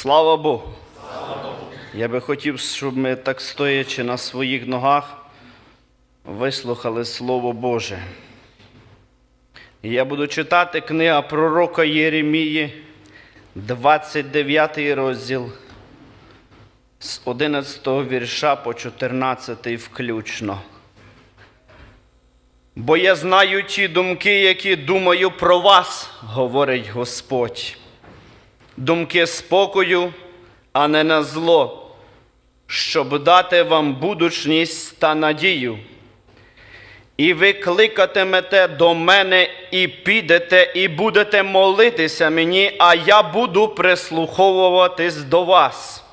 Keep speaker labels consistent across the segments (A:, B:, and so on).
A: Слава Богу. Я би хотів, щоб ми так стоячи на своїх ногах, вислухали Слово Боже. Я буду читати книга пророка Єремії, 29 розділ з 11 вірша по 14 включно. Бо я знаю ті думки, які думаю про вас, говорить Господь. Думки спокою, а не на зло, щоб дати вам будучність та надію. І ви кликатимете до мене, і підете, і будете молитися мені, а я буду прислуховуватись до вас.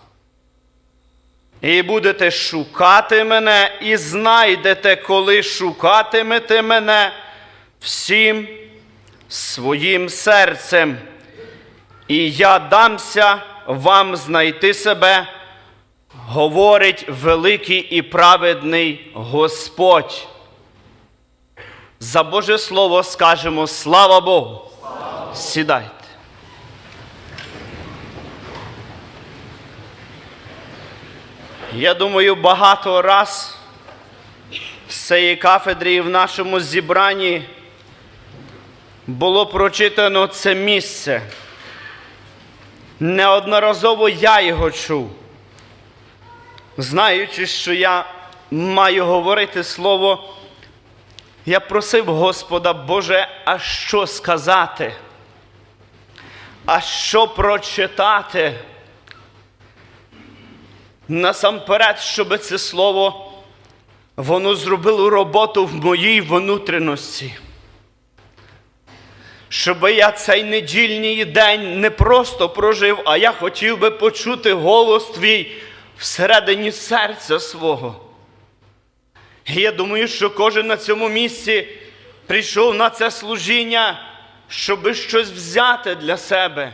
A: І будете шукати мене, і знайдете, коли шукатимете мене всім своїм серцем. І я дамся вам знайти себе, говорить великий і праведний Господь. За Боже Слово скажемо слава Богу. Сідайте. Я думаю, багато раз з цієї кафедри і в нашому зібранні було прочитано це місце. Неодноразово я його чув, знаючи, що я маю говорити слово, я просив Господа, Боже, а що сказати? А що прочитати? Насамперед, щоб це слово воно зробило роботу в моїй внутрішності. Щоб я цей недільний день не просто прожив, а я хотів би почути голос твій всередині серця свого. І я думаю, що кожен на цьому місці прийшов на це служіння, щоб щось взяти для себе.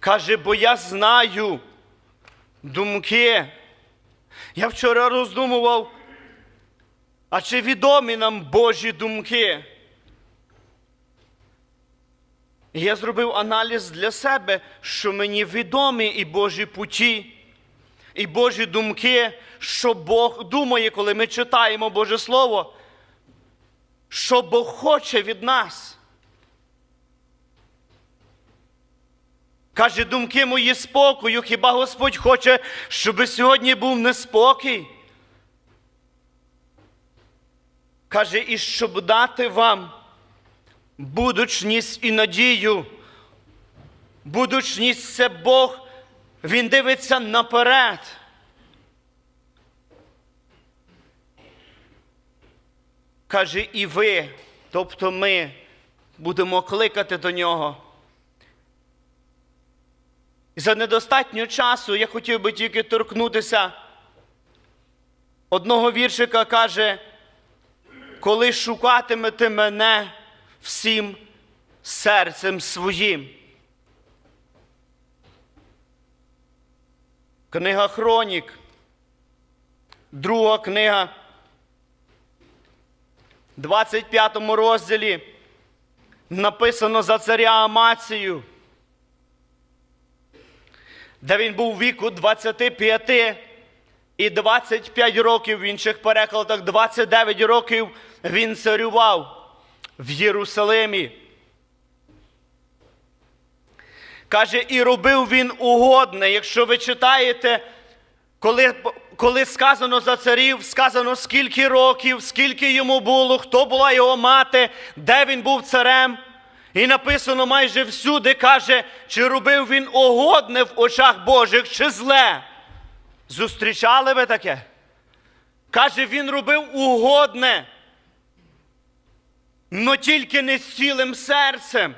A: Каже, бо я знаю думки. Я вчора роздумував, а чи відомі нам Божі думки? Я зробив аналіз для себе, що мені відомі і Божі путі, і Божі думки, що Бог думає, коли ми читаємо Боже Слово, що Бог хоче від нас. Каже, думки мої спокою, хіба Господь хоче, щоб сьогодні був неспокій? Каже, і щоб дати вам будучність і надію. Будучність це Бог, Він дивиться наперед. Каже, і ви, тобто ми, будемо кликати до нього. За недостатньо часу я хотів би тільки торкнутися. Одного віршика каже, коли шукатимете мене всім серцем своїм. Книга Хронік, друга книга, 25 розділі написано за царя Амацію де він був віку 25 і 25 років, в інших перекладах 29 років він царював в Єрусалимі. Каже, і робив він угодне. Якщо ви читаєте, коли, коли сказано за царів, сказано скільки років, скільки йому було, хто була його мати, де він був царем. І написано майже всюди, каже, чи робив він угодне в очах Божих, чи зле. Зустрічали ви таке? Каже, він робив угодне, но тільки не з цілим серцем.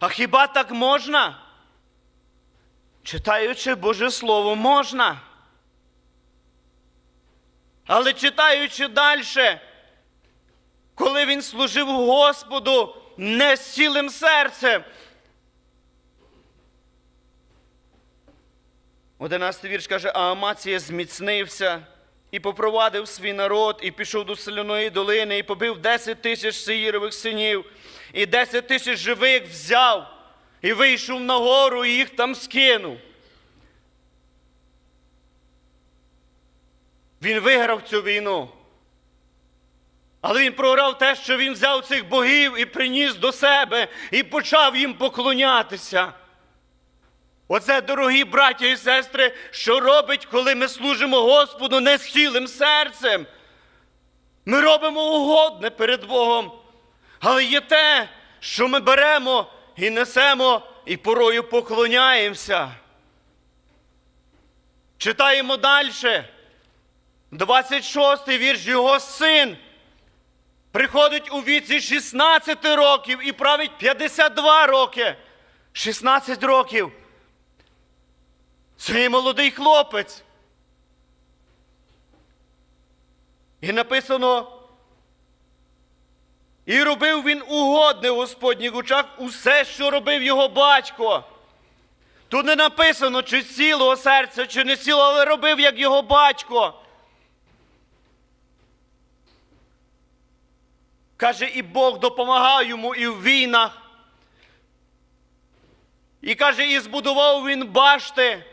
A: А хіба так можна? Читаючи Боже Слово, можна. Але читаючи далі, коли він служив Господу, не з цілим серцем. Одинадцятий вірш каже, а Амація зміцнився і попровадив свій народ, і пішов до соляної долини, і побив 10 тисяч сеїрових синів, і 10 тисяч живих взяв. і вийшов на гору і їх там скинув. Він виграв цю війну. Але він програв те, що він взяв цих богів і приніс до себе і почав їм поклонятися. Оце, дорогі браття і сестри, що робить, коли ми служимо Господу не з цілим серцем. Ми робимо угодне перед Богом. Але є те, що ми беремо і несемо, і порою поклоняємося. Читаємо далі. 26 вірш його син. Приходить у віці 16 років і править 52 роки. 16 років. Це є молодий хлопець. І написано. І робив він угодне в Господніх очах усе, що робив його батько. Тут не написано, чи з цілого серця, чи не цілого, але робив як його батько. Каже, і Бог допомагав йому і в війнах. І каже, і збудував він башти.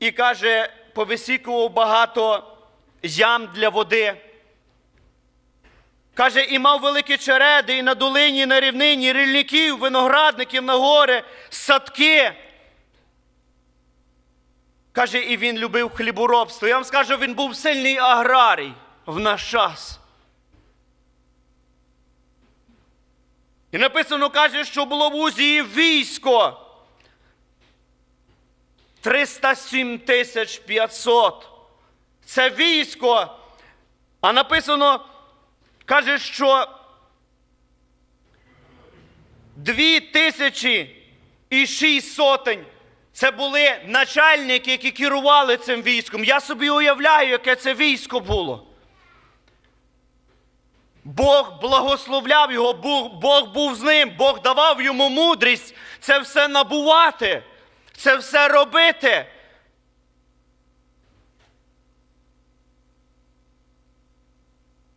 A: І каже, повисікував багато ям для води. Каже, і мав великі череди, і на долині, і на рівнині, рільників, виноградників на гори, садки. Каже, і він любив хліборобство. Я вам скажу, він був сильний аграрій в наш час. І написано, каже, що було в Узії військо. 307 тисяч 500. Це військо. А написано, каже, що дві тисячі і шість сотень. Це були начальники, які керували цим військом. Я собі уявляю, яке це військо було. Бог благословляв його, Бог, Бог був з ним, Бог давав йому мудрість це все набувати, це все робити.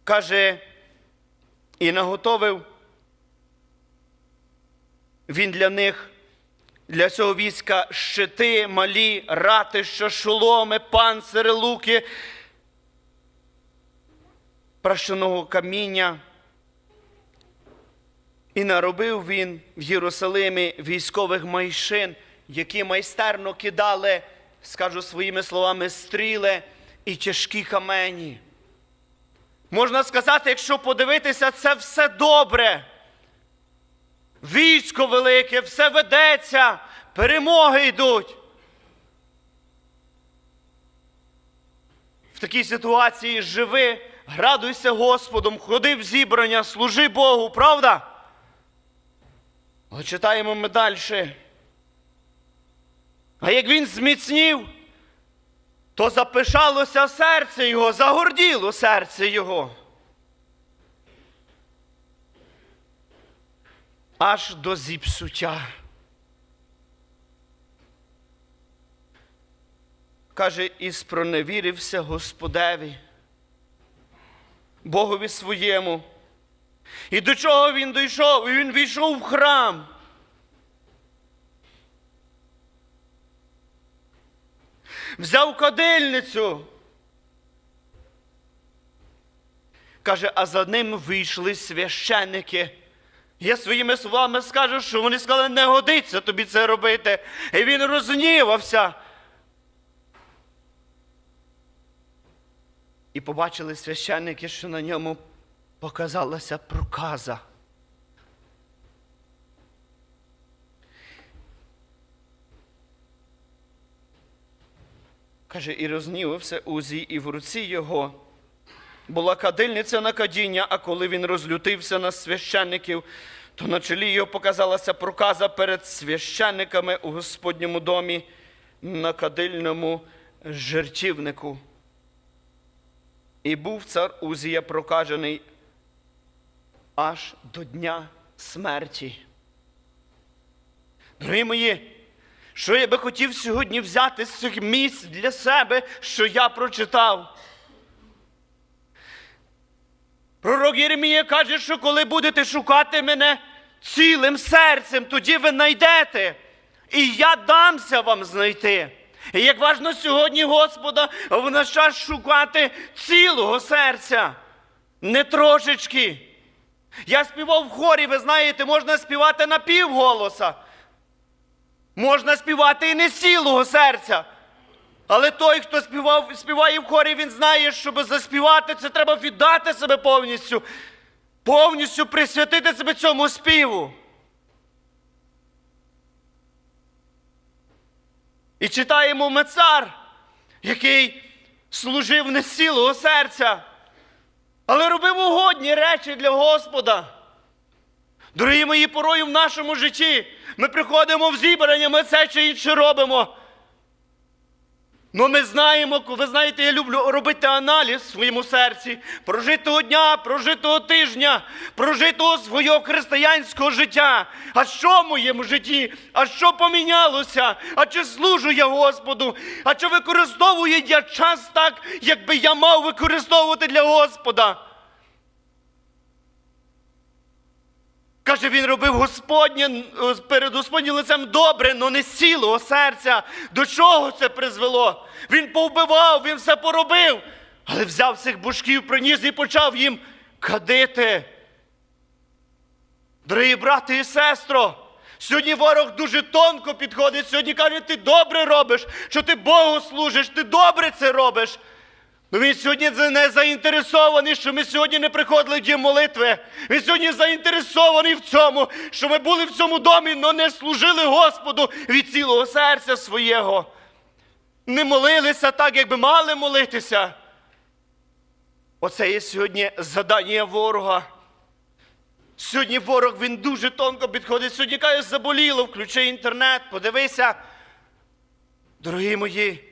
A: Каже, і наготовив він для них, для цього війська щити, малі, ратища, шоломи, панцири, луки, пращеного каміння. І наробив він в Єрусалимі військових майшин, які майстерно кидали, скажу своїми словами, стріли і тяжкі камені. Можна сказати, якщо подивитися, це все добре. Військо велике, все ведеться, перемоги йдуть. В такій ситуації живи, радуйся Господом, ходи в зібрання, служи Богу, правда? Але читаємо ми далі. А як він зміцнів, то запишалося серце його, загорділо серце його. Аж до зіпсуття. Каже, і спроневірився Господеві, Богові своєму. І до чого він дійшов? І він війшов в храм. Взяв кадильницю. Каже, а за ним вийшли священники. Я своїми словами скажу, що вони сказали, не годиться тобі це робити. І він розгнівався. І побачили священники, що на ньому показалася проказа. Каже, і рознівався Узій, і в руці його була кадильниця на кадіння, а коли він розлютився на священників, то на чолі його показалася проказа перед священниками у Господньому домі на кадильному жертівнику. І був цар Узія прокажений аж до дня смерті. Дорогі мої, що я би хотів сьогодні взяти з цих місць для себе, що я прочитав. Пророк Єремія каже, що коли будете шукати мене цілим серцем, тоді ви знайдете. І я дамся вам знайти. І як важно сьогодні Господа в наш час шукати цілого серця, не трошечки. Я співав в хорі, ви знаєте, можна співати на півголоса. Можна співати і не з цілого серця. Але той, хто співав, співає в хорі, він знає, щоб заспівати, це треба віддати себе повністю, повністю присвятити себе цьому співу. І читаємо Мецар, який служив не з цілого серця, але робив угодні речі для Господа. Дорогі мої, порою в нашому житті ми приходимо в зібрання, ми це чи інше робимо. Ну, ми знаємо, ви знаєте, я люблю робити аналіз в своєму серці прожитого дня, прожитого тижня, прожитого свого християнського життя. А що в моєму житті? А що помінялося? А чи служу я Господу? А чи використовую я час так, як би я мав використовувати для Господа? Каже, він робив Господнє е, перед Господнім лицем добре, але не з цілого серця. До чого це призвело? Він повбивав, він все поробив, але взяв цих бушків, приніс і почав їм кадити. Дорогі брати і сестро, сьогодні ворог дуже тонко підходить. Сьогодні каже, ти добре робиш, що ти Богу служиш, ти добре це робиш. Ну він сьогодні не заінтересований, що ми сьогодні не приходили в дім молитви. Він сьогодні заінтересований в цьому, що ми були в цьому домі, але не служили Господу від цілого серця свого. Не молилися так, як би мали молитися. Оце є сьогодні задання ворога. Сьогодні ворог він дуже тонко підходить. Сьогодні каже, заболіло, включи інтернет, подивися. Дорогі мої.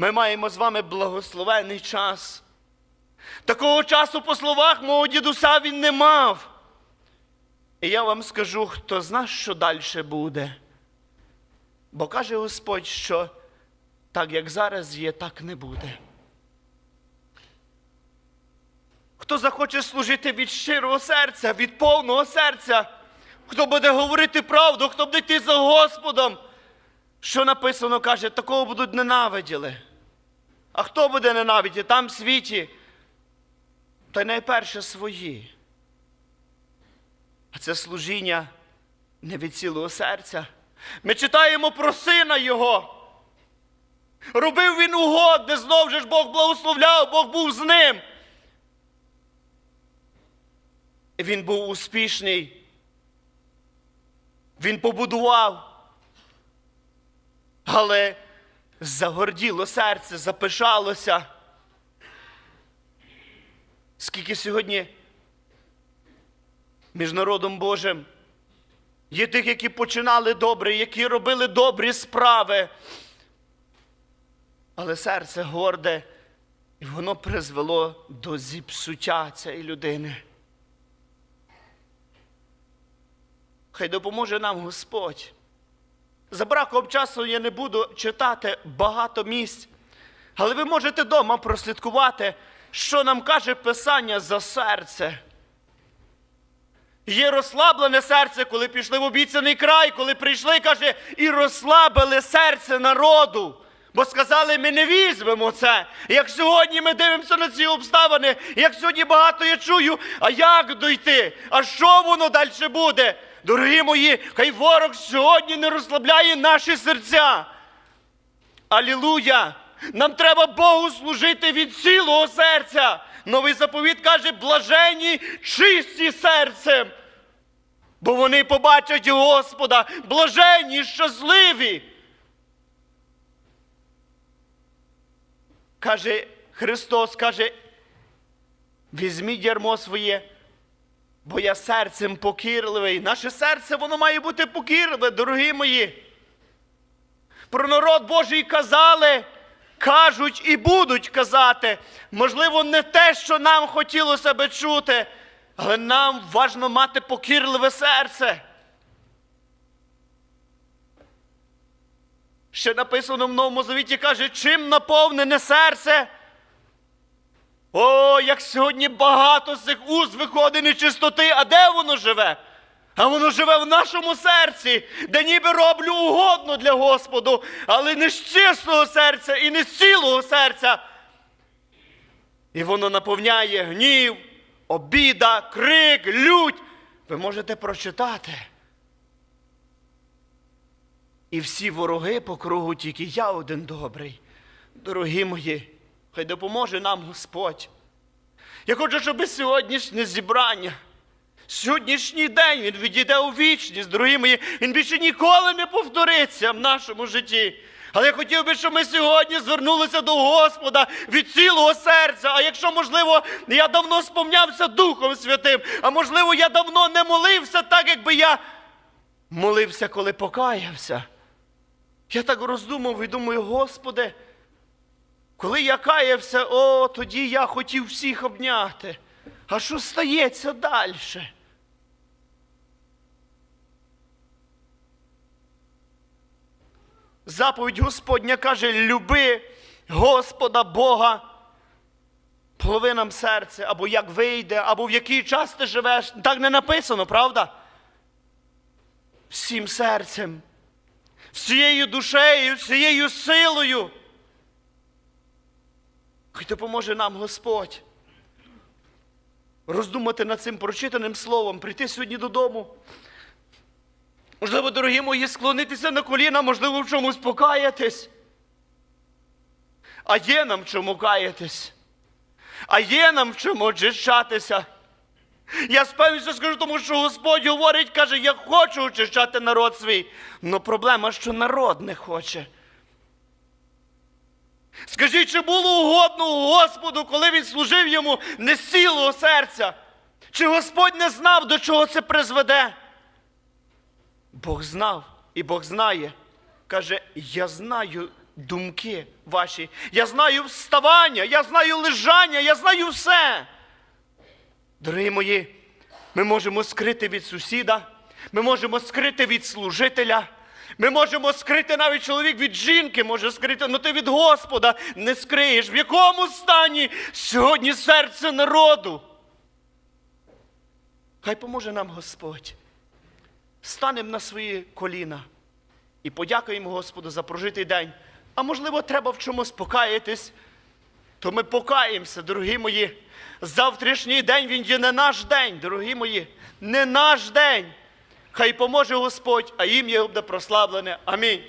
A: Ми маємо з вами благословений час. Такого часу, по словах мого дідуся, він не мав. І я вам скажу, хто зна, що далі буде. Бо каже Господь, що так, як зараз є, так не буде. Хто захоче служити від щирого серця, від повного серця, хто буде говорити правду, хто буде йти за Господом, що написано, каже, такого будуть ненавиділи. А хто буде ненавидіти? Там в світі, та найперше свої. А це служіння не від цілого серця. Ми читаємо про сина Його. Робив він угодне, знов же ж Бог благословляв, Бог був з ним. Він був успішний. Він побудував. Але загорділо серце, запишалося. Скільки сьогодні між народом Божим є тих, які починали добре, які робили добрі справи. Але серце горде, і воно призвело до зіпсуття цієї людини. Хай допоможе нам Господь. За браком часу я не буду читати багато місць, але ви можете вдома прослідкувати, що нам каже Писання за серце. Є розслаблене серце, коли пішли в обіцяний край, коли прийшли, каже, і розслабили серце народу. Бо сказали, ми не візьмемо це. Як сьогодні ми дивимося на ці обставини, як сьогодні багато я чую, а як дойти? А що воно далі буде? Дорогі мої, хай ворог сьогодні не розслабляє наші серця. Алілуя! Нам треба Богу служити від цілого серця. Новий заповіт каже, блаженні, чисті серцем. Бо вони побачать Господа, блаженні, щасливі. Каже Христос, каже, візьміть ярмо своє, бо я серцем покірливий. Наше серце, воно має бути покірливе, дорогі мої. Про народ Божий казали, кажуть і будуть казати. Можливо, не те, що нам хотілося би чути, але нам важно мати покірливе серце. Ще написано в Новому Завіті, каже, чим наповнене серце, О, як сьогодні багато з цих уст виходить нечистоти, а де воно живе? А воно живе в нашому серці, де ніби роблю угодно для Господу, але не з чистого серця і не з цілого серця. І воно наповняє гнів, обіда, крик, лють. Ви можете прочитати. І всі вороги по кругу тільки я один добрий. Дорогі мої, хай допоможе нам Господь. Я хочу, щоб сьогоднішнє зібрання, сьогоднішній день він відійде у вічність, дорогі мої, він більше ніколи не повториться в нашому житті. Але я хотів би, щоб ми сьогодні звернулися до Господа від цілого серця. А якщо, можливо, я давно сповнявся Духом Святим, а можливо, я давно не молився так, якби я молився, коли покаявся. Я так роздумав і думаю, Господи, коли я каявся, о, тоді я хотів всіх обняти. А що стається далі? Заповідь Господня каже: люби Господа Бога половинам серця, або як вийде, або в який час ти живеш. Так не написано, правда? Всім серцем, всією душею, всією силою. Хай допоможе нам Господь роздумати над цим прочитаним словом, прийти сьогодні додому. Можливо, дорогі мої, склонитися на коліна, можливо, в чомусь покаятись. А є нам чому каятись. А є нам в чому очищатися. Я з певністю скажу, тому що Господь говорить, каже, я хочу очищати народ свій. Но проблема, що народ не хоче. Скажіть, чи було угодно Господу, коли він служив йому не з цілого серця? Чи Господь не знав, до чого це призведе? Бог знав і Бог знає. Каже, я знаю думки ваші, я знаю вставання, я знаю лежання, я знаю все. Дорогі мої, ми можемо скрити від сусіда, ми можемо скрити від служителя. Ми можемо скрити навіть чоловік від жінки може скрити, але ти від Господа не скриєш. В якому стані сьогодні серце народу? Хай поможе нам Господь. Станемо на свої коліна і подякуємо Господу за прожитий день. А можливо, треба в чомусь покаятись, то ми покаємося, дорогі мої. Завтрашній день він є не наш день, дорогі мої, не наш день. Хай поможе Господь, а ім'я буде прославлене. Амінь.